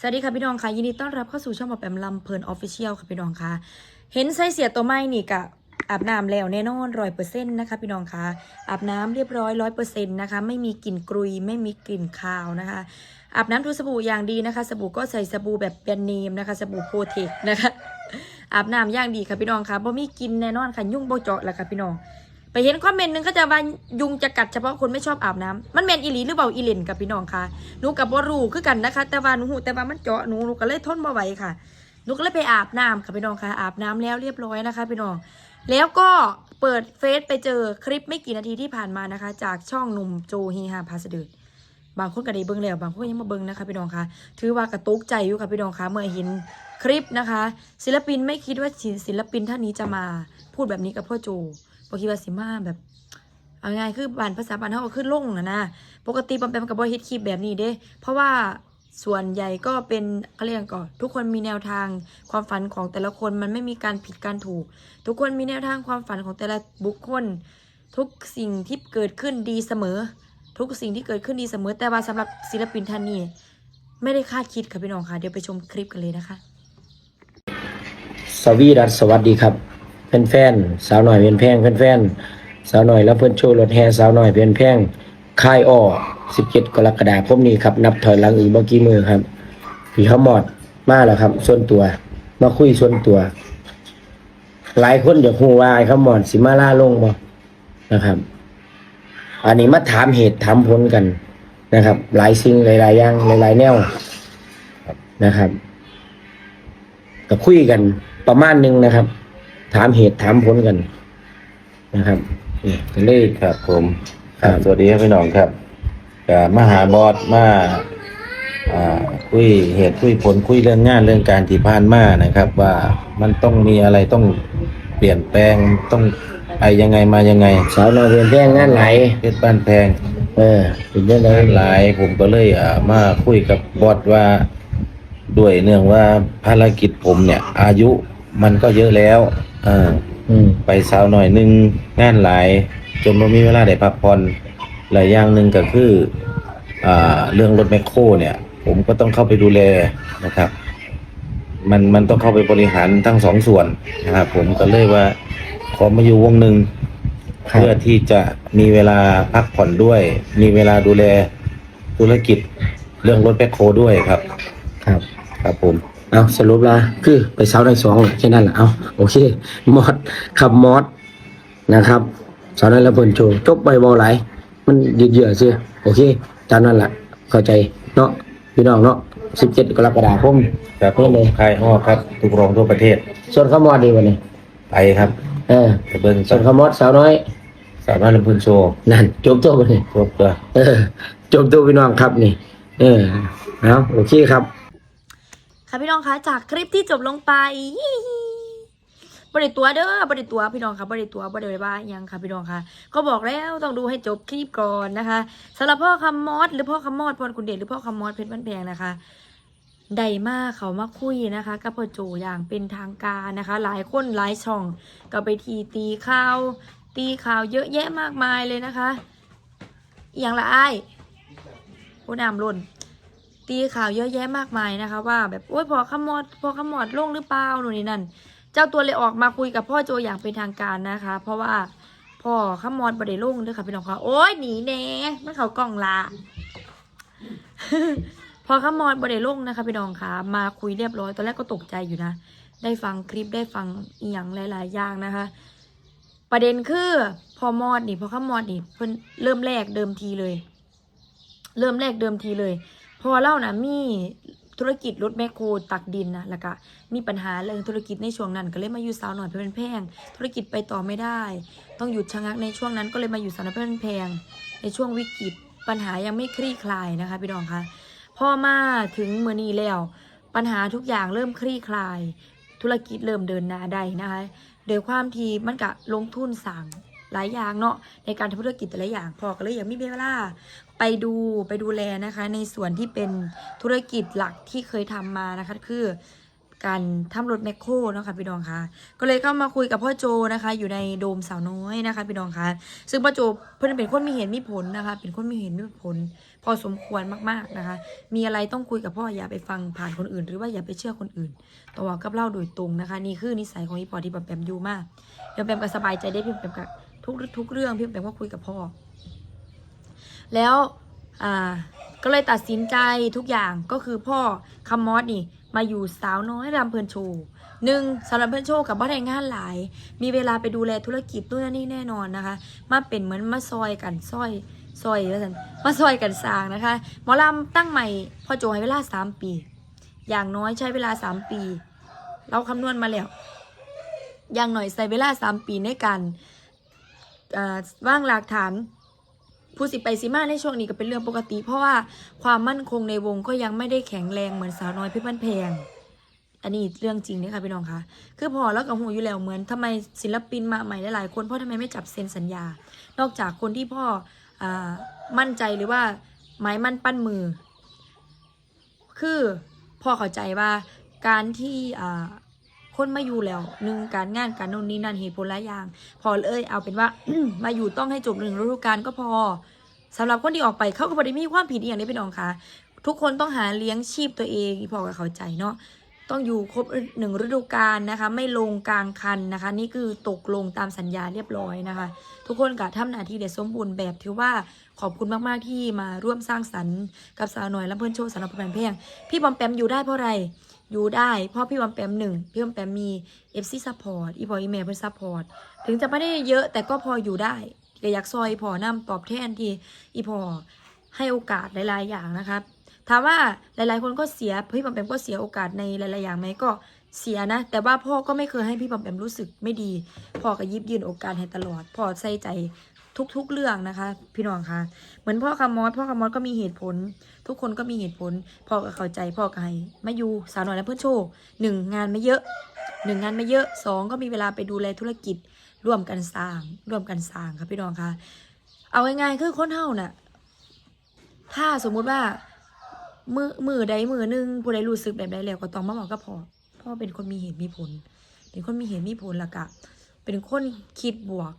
สวัสดีค่ะพี่น้องค่ะยินดีต้อนรับเข้าสู่ช่องหมอแปมลำเพลินออฟฟิเชียลค่ะพี่น้องค่ะ เห็นไส้เสียตัวไม่นี่กะอาบน้ำแล้วแน่นอนร้อยเปอร์เซ็นต์นะคะพี่น้องค่ะอาบน้ำเรียบร้อยร้อยเปอร์เซ็นต์นะคะไม่มีกลิ่นกรุยไม่มีกลิ่นคาวนะคะอาบน้ำทูสบู่อย่างดีนะคะ สบู่ก็ใส่สบู่แบบแบรนด์เนมนะคะ สบู่โปรเทคนะคะอาบน้ำอย่างดีค่ะพี่น้องค่ะบ่มีกลินแน่นอนค่ะยุ่งบ่เจาะแล้วค่ะพี่น้อง ไปเห็นคอมเมนต์หนึงก็จะว่ายุงจะกัดเฉพาะคนไม่ชอบอาบน้ำมันแมนอีหลีหรือเปล่าอีเลนกับพี่น้องค่ะหนูกับบ่รู้คือกันนะคะ แต่ว่าหนูหูแต่ว่ามันเจาะหนูหนูก็เลยทนบ่ไหวค่ะหนูก็เลยไปอาบน้ำค่ะพี่น้องค่ะอาบน้ำแล้วเรียบร้อยนะคะ พี่น้อง แล้วก็เปิดเฟซไปเจอคลิปไม่กี่นาทีที่ผ่านมานะคะ จากช่องหนุ่มโจฮีฮาพาสเดิร์ดบางคนก็ได้เบิ่งแล้วบางคนยังมาเบิ่งนะคะพี่น้องคะถือว่ากระตุกใจอยู่ค่ะพี่น้องคะเมื่อเห็นคลิปนะคะ ศิลปินไม่คิดว่าศิลปินท่านนี้จะมาพูดแบบนี้กับพ่อโจ บคิดว่าสิมาแบบเอาง่ายคือบ้านภาษาบ้านเขาก็ขึ้นลงนะนะปกติปอมแปมกับบอยเฮ็ดคลิปแบบนี้เด้ เพราะว่าส่วนใหญ่ก็เป็นเขาเรียกก่อนทุกคนมีแนวทางความฝันของแต่ละคนมันไม่มีการผิดการถูก ทุกคนมีแนวทางความฝันของแต่ละบุคคล ทุกสิ่งที่เกิดขึ้นดีเสมอ ทุกสิ่งที่เกิดขึ้นดีเสมอ แต่ว่าสำหรับศิลปินท่านนี้ไม่ได้คาดคิดค่ะพี่น้องค่ะ เดี๋ยวไปชมคลิปกันเลยนะคะ สวีดัสสวัสดีครับ แฟนๆสาวหน่อยเป็นแพงเพื่อนแฟนๆสาวหน่อยแล้วเพื่อนโชว์รถแห่สาวหน่อยเป็นแพงค่ายอ้อ17 กรกฎาคมนี้ครับ นับถอยหลังอีกเมื่อกี้มือครับพี่เขาหมอดมาแล้วครับ ส่วนตัว มาคุยส่วนตัว หลายคนอยากฮู้ว่าอ้เขาหมอดสิมาล่าลงบ่นะครับ อันนี้มาถามเหตุถามผลกันนะครับ หลายสิ่งหลายๆอย่างหลายๆแนวนะครับก็คุยกันประมาณนึงนะครับ ถามเหตุถามผลกันนะครับนี่ก็เลย ครับผมครับสวัสดีครับพี่น้องครับกับมาหาบอสมาอ่าคุยเหตุคุยผลคุยเรื่องงานเรื่องการที่ผ่านมานะครับ ว่ามันต้องมีอะไรต้องเปลี่ยนแปลงต้องไปยังไงมายังไงสาวน้อยเรียนแย่งงานไหลายเพชรบ้านแพงเออเป็นเรื่องอะไรงานหลายผมก็เลยอ่ามาคุยกับบอสว่าด้วยเนื่องว่าภารกิจผมเนี่ย อายุ มันก็เยอะแล้วอ่าอืมไปสาวหน่อยหนึ่งงานหลาย จนไม่มีเวลาได้พักผ่อนหลายอย่างหนึ่งก็คืออ่าเรื่องรถแมคโครเนี่ย ผมก็ต้องเข้าไปดูแลนะครับ มันมันต้องเข้าไปบริหารทั้งสองส่วนนะครับผมก็เลยว่าขอมาอยู่วงหนึ่งครับเพื่อที่จะมีเวลาพักผ่อนด้วย มีเวลาดูแลธุรกิจเรื่องรถแมคโครด้วยครับ ครับ ครับผม เอาสรุปละคือไปสาวน้อยสองแค่นั้นแหละเอาโอเคมอดขับมอดนะครับสาวน้อยแล้วเพิ่นโชว์จบไปบอไหลายมันยืดเยื้อซิโอเคตามนั้นแหละเข้าใจเนาะพี่น้องเนาะ17กรกฎาคมครับผมนี่เลยค่ายอ้อครับ ทุกโรงทั่วประเทศ ส่วนขาวมอดดีกว่านี้ไปครับ เออไปเบิ้งส่วนขาวมอดสาวน้อยสามารถลำพูนโชว์นั่นจบตัวไปเลยครบเลยเออจบตัวพี่น้องครับนี่ เออเอาโอเคครับ ค่ะพี่น้องคะจากคลิปที่จบลงไปบริตัวเด้อบริตัวพี่น้องค่ะบริตัวบริว่าอิหยังค่ะพี่น้องค่ะ ก็บอกแล้วต้องดูให้จบคลิปก่อนนะคะสำหรับพ่อคำมอดหรือพ่อคำมอดพรคุณเดชหรือพ่อคำมอดเพชรบ้านแพงนะคะไดมากเขามาคุยนะคะกับพ่อโจอย่างเป็นทางการนะคะ หลายคนหลายช่องก็ไปทีตีข่าว ตีข่าวเยอะแยะมากมายเลยนะคะอย่างละอ้ายผู้นำล่น ตีข่าวเยอะแยะมากมายนะคะ ว่าแบบโอ้ยพอขมอดพอขมอดลงหรือเปล่าหนูนี่นั่น เจ้าตัวเลยออกมาคุยกับพ่อโจอย่างเป็นทางการนะคะ เพราะว่าพ่อขมอดบไดลงด้วยค่ะพี่น้องค่ะโอ้ยหนีแน่มันเขากล่องละพอขมอดบไดลงนะคะพี่น้องค่ะ มาคุยเรียบร้อยตอนแรกก็ตกใจอยู่นะ ได้ฟังคลิปได้ฟังอีหยังหลาย ๆ อย่างนะคะประเด็นคือพอมอดนี่พอขมอดนี่เพิ่นเริ่มแรกเดิมทีเลย เริ่มแรกเดิมทีเลย พอเล่านะมีธุรกิจรถแมคโครตักดินนะแล้วก็มีปัญหาเรื่องธุรกิจในช่วงนั้นก็เลยมาอยู่สาวหน่อยเพชรเป็นแพงธุรกิจไปต่อไม่ได้ ต้องหยุดชะงักในช่วงนั้นก็เลยมาอยู่สาวหน่อยเพชรเป็นแพงในช่วงวิกฤตปัญหายังไม่คลี่คลายนะคะพี่น้องคะพอมาถึงเมื่อนี้แล้ว ปัญหาทุกอย่างเริ่มคลี่คลาย ธุรกิจเริ่มเดินหน้าได้นะคะโดยความที่มันกะลงทุนสั่ง หลายอย่างเนาะในการทำธุรกิจแต่ละอย่างพอก็เลยอยากมีเวลาไปดูไปดูแลนะคะ ในส่วนที่เป็นธุรกิจหลักที่เคยทำมานะคะ คือการทำรถแมคโครเนาะค่ะพี่น้องคะก็เลยเข้ามาคุยกับพ่อโจนะคะ อยู่ในโดมสาวน้อยนะคะ พี่น้องคะซึ่งพ่อโจเพื่อนเป็นคนมีเหตุมีผลนะคะ เป็นคนมีเหตุมีผล พอสมควรมากๆนะคะ มีอะไรต้องคุยกับพ่ออย่าไปฟังผ่านคนอื่น หรือว่าอย่าไปเชื่อคนอื่นตัวกับเล่าโดยตรงนะคะ นี่คือนิสัยของอีปอที่แบบแปมอยู่มากเดี๋ยวแปมก็สบายใจได้พี่แปมกับ ทุกทุกเรื่องพี่แปมก็คุยกับพ่อ แล้วอ่าก็เลยตัดสินใจทุกอย่างก็คือพ่อคำมอสนี่ มาอยู่สาวน้อยรำเพลินโชว์หนึ่งสำหรับเพลินโชว์กับบ้านแรงงานหลาย มีเวลาไปดูแลธุรกิจนู่นนนนี่แน่นอนนะคะ มาเป็นเหมือนมาซอยกันซอยซอยแล้วกันมาซอยกันสร้างนะคะหมอลำตั้งใหม่พ่อโจให้เวลาสามปี อย่างน้อยใช้เวลาสามปี เราคำนวณมาแล้ว อย่างหน่อยใส่เวลาสามปีในการ ว่างหลักฐานผู้สิไปสิมาในช่วงนี้ก็เป็นเรื่องปกติ เพราะว่าความมั่นคงในวงก็ยังไม่ได้แข็งแรงเหมือนสาวน้อยเพี่พันแพงอันนี้เรื่องจริงเนี่ยค่ะพี่น้องคะคือพอแล้วกับหูอยู่แล้วเหมือนทำไมศิลปินมาใหม่หลายๆคนพ่อทำไมไม่จับเซ็นสัญญา นอกจากคนที่พ่ออมั่นใจหรือว่าหมายมั่นปั้นมือ คือพ่อเข้าใจว่าการที่ คนมาอยู่แล้วหนึ่งการงานการโน่นนี่นั่นเหตุผลหลายอย่าง พอเลยเอาเป็นว่า มาอยู่ต้องให้จบหนึ่งฤดูกาลก็พอสำหรับคนที่ออกไปเขาก็บ่ได้มีความผิดอย่างนี้พี่น้องคะทุกคนต้องหาเลี้ยงชีพตัวเองพอก็เข้าใจเนาะต้องอยู่ครบหนึ่งฤดูกาลนะคะ ไม่ลงกลางคันนะคะ นี่คือตกลงตามสัญญาเรียบร้อยนะคะ ทุกคนก็ทำหน้าที่เด็ดสมบูรณ์แบบถือว่าขอบคุณมาก ๆ ที่มาร่วมสร้างสรรค์กับสาวหน่อยและเพื่อนโชว์สำหรับแปมเพลงพี่บอมแปมอยู่ได้เพราะอะไร อยู่ได้เพราะพี่วอมแปมหนึ่งพี่วอมแปมมีเอฟซีซัพพอร์ตอีพออีเมลเพื่อนซัพพอร์ตถึงจะไม่ได้เยอะแต่ก็พออยู่ได้ก็อยากซอยพอนำตอบแทนที่อีพอให้โอกาสหลาย ๆ อย่างนะครับถามว่าหลาย ๆ คนก็เสียพี่บอมแปมก็เสียโอกาสในหลาย ๆ อย่างไหมก็ เสียนะ แต่ว่าพ่อก็ไม่เคยให้พี่บอมแปมรู้สึกไม่ดี พ่อก็ยิบยืนโอกาสให้ตลอด พ่อใส่ใจทุกๆเรื่องนะคะ พี่น้องคะเหมือนพ่อคามอสพ่อคามอสก็มีเหตุผล ทุกคนก็มีเหตุผล พ่อก็เข้าใจพ่อก็ให้มาอยู่สาวน้อยและเพื่อนโชว์หนึ่งงานไม่เยอะหนึ่งงานไม่เยอะสองก็มีเวลาไปดูแลธุรกิจร่วมกันสร้าง ร่วมกันสร้างครับพี่น้องคะเอาง่ายๆคือคนเฮาน่ะ ถ้าสมมุติว่ามือมือใดมือหนึงผู้ใดรู้สึกแบบใดแล้วก็ต้องมาบอกกับพ่อ พ่อเป็นคนมีเหตุมีผล เป็นคนมีเหตุมีผลละกะ เป็นคนคิดบวก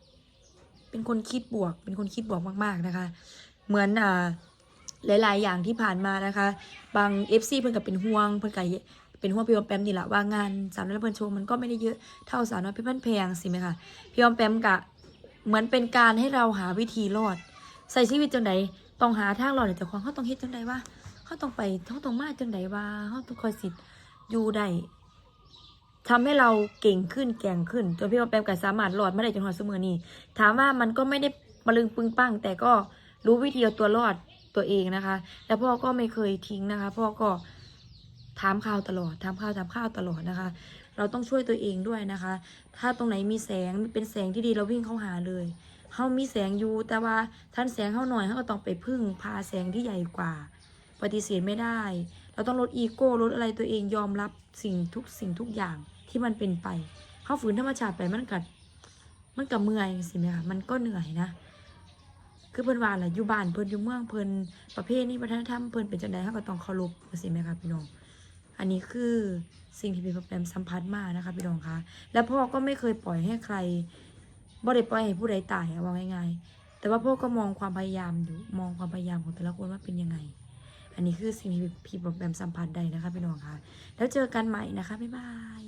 เป็นคนคิดบวก เป็นคนคิดบวกมาก ๆนะคะ เหมือนอ่าหลาย ๆ อย่างที่ผ่านมานะคะ บางเอฟซีเพิ่นกับเป็นห่วงเพิ่นกับเป็นห่วงพี่ออมแปมนี่แหละว่างานสาวน้อยเพิ่นโชว์มันก็ไม่ได้เยอะเท่าสาวน้อยพี่พันแพงสิไหมคะพี่ออมแปมกะเหมือนเป็นการให้เราหาวิธีรอด ใส่ชีวิตจังใดต้องหาทางรอดให้เจ้าของเขาต้องเฮ็ดจังใดว่าเขาต้องไปเขาต้องมาจังใดว่าเขาต้องคอยสิทธิ์อยู่ได้ ทำให้เราเก่งขึ้นแก่งขึ้นจนพี่มาแปมก็สามารถรอดมาได้จนถึงเสมอนี้ถามว่ามันก็ไม่ได้มาลึงปึงปั้ง แต่ก็รู้วิธีเอาตัวรอดตัวเองนะคะแล้วพ่อก็ไม่เคยทิ้งนะคะ พ่อก็ถามข่าวตลอดถามข่าวถามข่าวตลอดนะคะ เราต้องช่วยตัวเองด้วยนะคะ ถ้าตรงไหนมีแสงเป็นแสงที่ดีเราวิ่งเข้าหาเลยเขามีแสงอยู่แต่ว่าท่านแสงเข้าหน่อยเขาก็ต้องไปพึ่งพาแสงที่ใหญ่กว่า ปฏิเสธไม่ได้ เราต้องลดอีโก้ลดอะไรตัวเองยอมรับสิ่งทุกสิ่งทุกอย่างที่มันเป็นไป เข้าฝืนธรรมชาติไปมันกัด มันกับเมื่อยสิไหมคะมันก็เหนื่อยนะ คือเพิ่นว่าแหละอยู่บ้านเพิ่นอยู่เมืองเพิ่นประเภทนี้วัฒนธรรมเพิ่นเป็นจังไดเขาก็ต้องเคารพสิไหมคะพี่น้องอันนี้คือสิ่งที่พี่แปมสัมผัสมานะคะพี่น้องคะและพ่อก็ไม่เคยปล่อยให้ใครบ่ได้ปล่อยให้ผู้ใดตายอะว่าง่ายๆแต่ว่าพ่อก็มองความพยายามอยู่มองความพยายามของแต่ละคนว่าเป็นยังไง อันนี้คือสิ่งที่พี่แบมสัมผัสได้นะคะพี่น้องคะแล้วเจอกันใหม่นะคะบ๊ายบาย